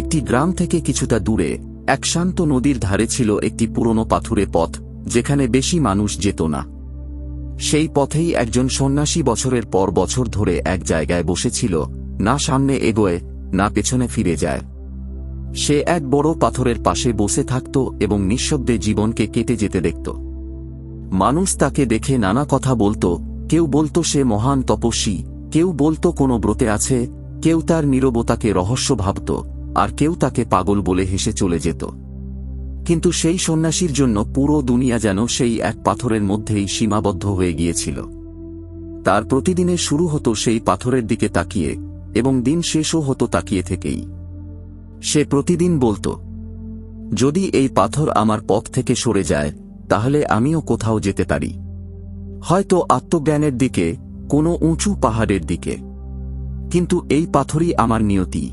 একটি গ্রাম থেকে কিছুটা দূরে, এক শান্ত নদীর ধারে ছিল একটি পুরনো পাথুরে পথ, যেখানে বেশি মানুষ যেত না। সেই পথেই একজন সন্ন্যাসী বছরের পর বছর ধরে এক জায়গায় বসেছিল, না সামনে এগোয়, না পেছনে ফিরে যায়। সে এক বড় পাথরের পাশে বসে থাকত এবং নিঃশব্দে জীবনকে কেটে যেতে দেখত। মানুষ তাকে দেখে নানা কথা বলতো, কেউ বলতো সে মহান তপস্বী, কেউ বলতো কোনো ব্রতে আছে, কেউ তার নীরবতাকে রহস্য ভাবত। আর কেউ তাকে পাগল বলে হেসে চলে যেত। কিন্তু সেই সন্ন্যাসীর জন্য পুরো দুনিয়া যেন সেই এক পাথরের মধ্যেই সীমাবদ্ধ হয়ে গিয়েছিল। তার প্রতিদিনে শুরু হতো সেই পাথরের দিকে তাকিয়ে, এবং দিন শেষও হতো তাকিয়ে থেকেই। সে প্রতিদিন বলতো, যদি এই পাথর আমার পথ থেকে সরে যায়, তাহলে আমিও কোথাও যেতে পারি। হয়তো আত্মজ্ঞানের দিকে, কোনো উঁচু পাহাড়ের দিকে। কিন্তু এই পাথরই আমার নিয়তি।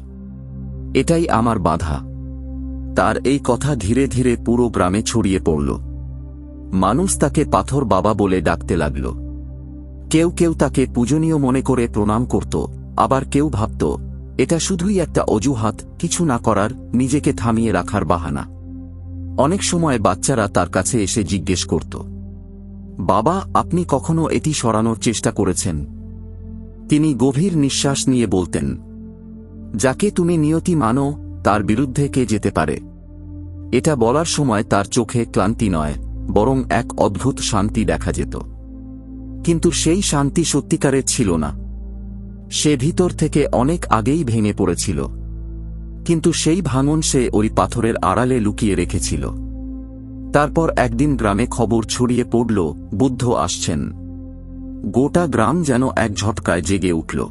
এটাই আমার বাধা। তার এই কথা ধীরে ধীরে পুরো গ্রামে ছড়িয়ে পড়ল। মানুষ তাকে পাথর বাবা বলে ডাকতে লাগল। কেউ কেউ তাকে পূজনীয় মনে করে প্রণাম করত, আবার কেউ ভাবত, এটা শুধুই একটা অজুহাত, কিছু না করার, নিজেকে থামিয়ে রাখার বাহানা। অনেক সময় বাচ্চারা তার কাছে এসে জিজ্ঞেস করত, বাবা, আপনি কখনো এটি সরানোর চেষ্টা করেছেন? তিনি গভীর নিঃশ্বাস নিয়ে বলতেন যাকে তুমি নিয়তি মানো, তার বিরুদ্ধে কে যেতে পারে? এটা বলার সময় তার চোখে ক্লান্তি নয়, বরং এক অদ্ভুত শান্তি দেখা যেত। কিন্তু সেই শান্তি সত্যিকারের ছিল না। সে ভিতর থেকে অনেক আগেই ভেঙে পড়েছিল। কিন্তু সেই ভাঙন সে ওই পাথরের আড়ালে লুকিয়ে রেখেছিল। তারপর একদিন গ্রামে খবর ছড়িয়ে পড়ল, বুদ্ধ আসছেন। গোটা গ্রাম যেন এক ঝটকায় জেগে উঠল।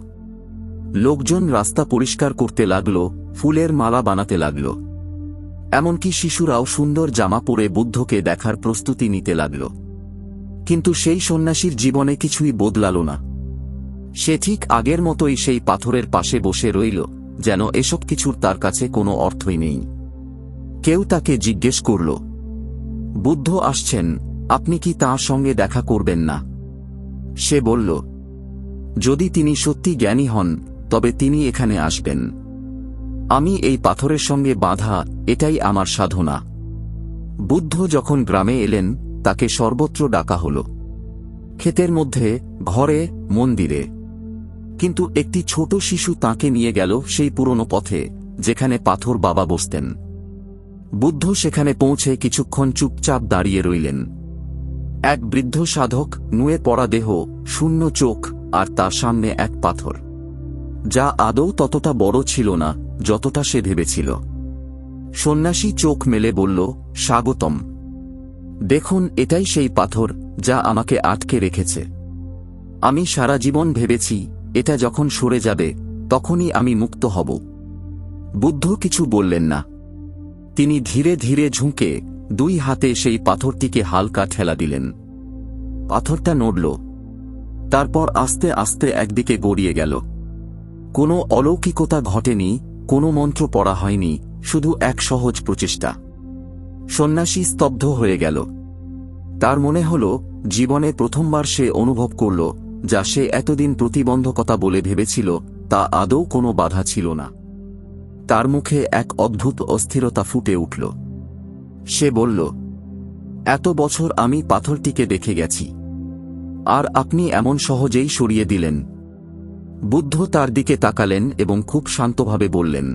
লোকজন রাস্তা পরিষ্কার করতে লাগল, ফুলের মালা বানাতে লাগল। এমনকি শিশুরাও সুন্দর জামা পরে বুদ্ধকে দেখার প্রস্তুতি নিতে লাগল। কিন্তু সেই সন্ন্যাসীর জীবনে কিছুই বদলাল না। সে ঠিক আগের মতোই সেই পাথরের পাশে বসে রইল, যেন এসব কিছুর তার কাছে কোনো অর্থই নেই। কেউ তাকে জিজ্ঞেস করল, বুদ্ধ আসছেন, আপনি কি তাঁর সঙ্গে দেখা করবেন না? সে বলল, যদি তিনি সত্যি জ্ঞানী হন তবে তিনি এখানে আসবেন। আমি এই পাথরের সঙ্গে বাঁধা, এটাই আমার সাধনা। বুদ্ধ যখন গ্রামে এলেন, তাকে সর্বত্র ডাকা হল। ক্ষেতের মধ্যে, ঘরে, মন্দিরে। কিন্তু একটি ছোট শিশু তাকে নিয়ে গেল সেই পুরনো পথে, যেখানে পাথর বাবা বসতেন। বুদ্ধ সেখানে পৌঁছে কিছুক্ষণ চুপচাপ দাঁড়িয়ে রইলেন। এক বৃদ্ধ সাধক, নুয়ে পড়া দেহ, শূন্য চোখ, আর তার সামনে এক পাথর। যা আদৌ ততটা বড় ছিল না, যতটা সে ভেবেছিল। সন্ন্যাসী চোখ মেলে বলল, স্বাগতম। দেখুন, এটাই সেই পাথর যা আমাকে আটকে রেখেছে। আমি সারা জীবন ভেবেছি, এটা যখন সরে যাবে, তখনই আমি মুক্ত হব। বুদ্ধ কিছু বললেন না। তিনি ধীরে ধীরে ঝুঁকে দুই হাতে সেই পাথরটিকে হালকা ঠেলা দিলেন। পাথরটা নড়ল। তারপর আস্তে আস্তে একদিকে গড়িয়ে গেল। কোনো অলৌকিকতা ঘটেনি, কোনো মন্ত্র পড়া হয়নি, শুধু এক সহজ প্রচেষ্টা। সন্ন্যাসী স্তব্ধ হয়ে গেল। তার মনে হল, জীবনে প্রথমবার সে অনুভব করল, যা সে এতদিন প্রতিবন্ধকতা বলে ভেবেছিল, তা আদৌ কোনো বাধা ছিল না। তার মুখে এক অদ্ভুত অস্থিরতা ফুটে উঠল। সে বলল, এত বছর আমি পাথরটিকে দেখে গেছি। আর আপনি এমন সহজেই সরিয়ে দিলেন বুদ্ধ তার দিকে তাকালেন এবং খুব শান্তভাবে বললেন,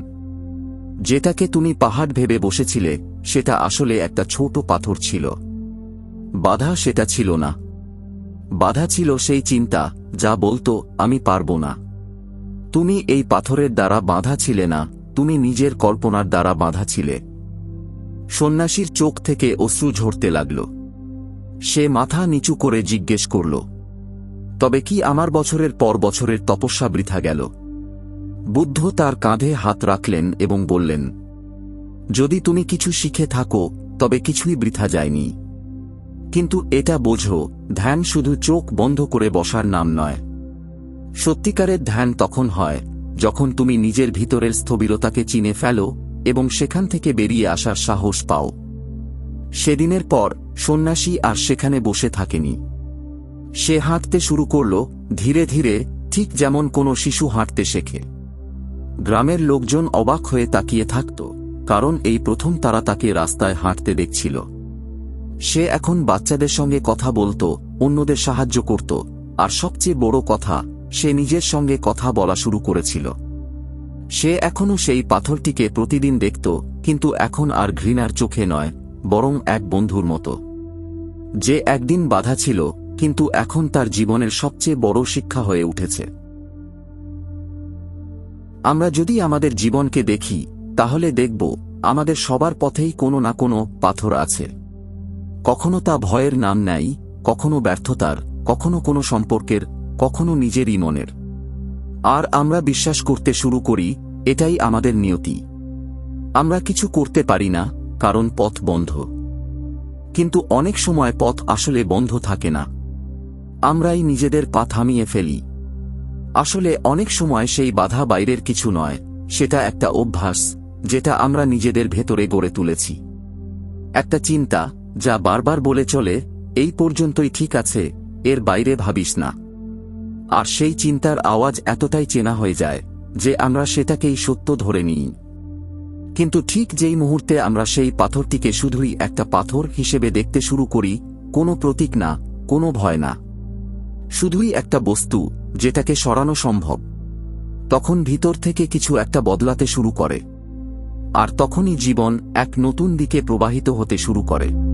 যেটাকে তুমি পাহাড় ভেবে বসেছিলে, সেটা আসলে একটা ছোট পাথর ছিল। বাধা সেটা ছিল না। বাধা ছিল সেই চিন্তা, যা বলতো, আমি পারব না। তুমি এই পাথরের দ্বারা বাঁধা ছিলে না, তুমি নিজের কল্পনার দ্বারা বাঁধা ছিলে। সন্ন্যাসীর চোখ থেকে অশ্রু ঝরতে লাগল। সে মাথা নিচু করে জিজ্ঞেস করল তবে কি আমার বছরের পর বছরের তপস্যা বৃথা গেল? বুদ্ধ তার কাঁধে হাত রাখলেন এবং বললেন, যদি তুমি কিছু শিখে থাকো, তবে কিছুই বৃথা যায়নি। কিন্তু এটা বোঝো, ধ্যান শুধু চোখ বন্ধ করে বসার নাম নয়। সত্যিকারের ধ্যান তখন হয়, যখন তুমি নিজের ভিতরের স্থবিরতাকে চিনে ফেলো এবং সেখান থেকে বেরিয়ে আসার সাহস পাও। সেদিনের পর সন্ন্যাসী আর সেখানে বসে থাকেনি। সে হাঁটতে শুরু করল, ধীরে ধীরে, ঠিক যেমন কোনো শিশু হাঁটতে শেখে। গ্রামের লোকজন অবাক হয়ে তাকিয়ে থাকত, কারণ এই প্রথম তারা তাকে রাস্তায় হাঁটতে দেখছিল। সে এখন বাচ্চাদের সঙ্গে কথা বলতো, অন্যদের সাহায্য করত, আর সবচেয়ে বড় কথা, সে নিজের সঙ্গে কথা বলা শুরু করেছিল। সে এখনও সেই পাথরটিকে প্রতিদিন দেখত, কিন্তু এখন আর ঘৃণার চোখে নয়, বরং এক বন্ধুর মতো। যে একদিন বাধা ছিল কিন্তু এখন তার জীবনের সবচেয়ে বড় শিক্ষা হয়ে উঠেছে। আমরা যদি আমাদের জীবনকে দেখি, তাহলে দেখব, আমাদের সবার পথেই কোনো না কোনো পাথর আছে। কখনো তা ভয়ের নাম নেয় কখনো ব্যর্থতার, কখনো কোনো সম্পর্কের, কখনো নিজেরই মনের। আর আমরা বিশ্বাস করতে শুরু করি, এটাই আমাদের নিয়তি। আমরা কিছু করতে পারি না, কারণ পথ বন্ধ। কিন্তু অনেক সময় পথ আসলে বন্ধ থাকে না। আমরাই নিজেদের পা থামিয়ে ফেলি। আসলে অনেক সময় সেই বাধা বাইরের কিছু নয়, সেটা একটা অভ্যাস, যেটা আমরা নিজেদের ভেতরে গড়ে তুলেছি। একটা চিন্তা, যা বারবার বলে চলে, এই পর্যন্তই ঠিক আছে, এর বাইরে ভাবিস না। আর সেই চিন্তার আওয়াজ এতটাই চেনা হয়ে যায়, যে আমরা সেটাকেই সত্য ধরে নিই। কিন্তু ঠিক যেই মুহূর্তে আমরা সেই পাথরটিকে শুধুই একটা পাথর হিসেবে দেখতে শুরু করি, কোনো প্রতীক না, কোনো ভয় না। শুধুই একটা বস্তু, যেটাকে সরানো সম্ভব। তখন ভিতর থেকে কিছু একটা বদলাতে শুরু করে। আর তখনই জীবন এক নতুন দিকে প্রবাহিত হতে শুরু করে।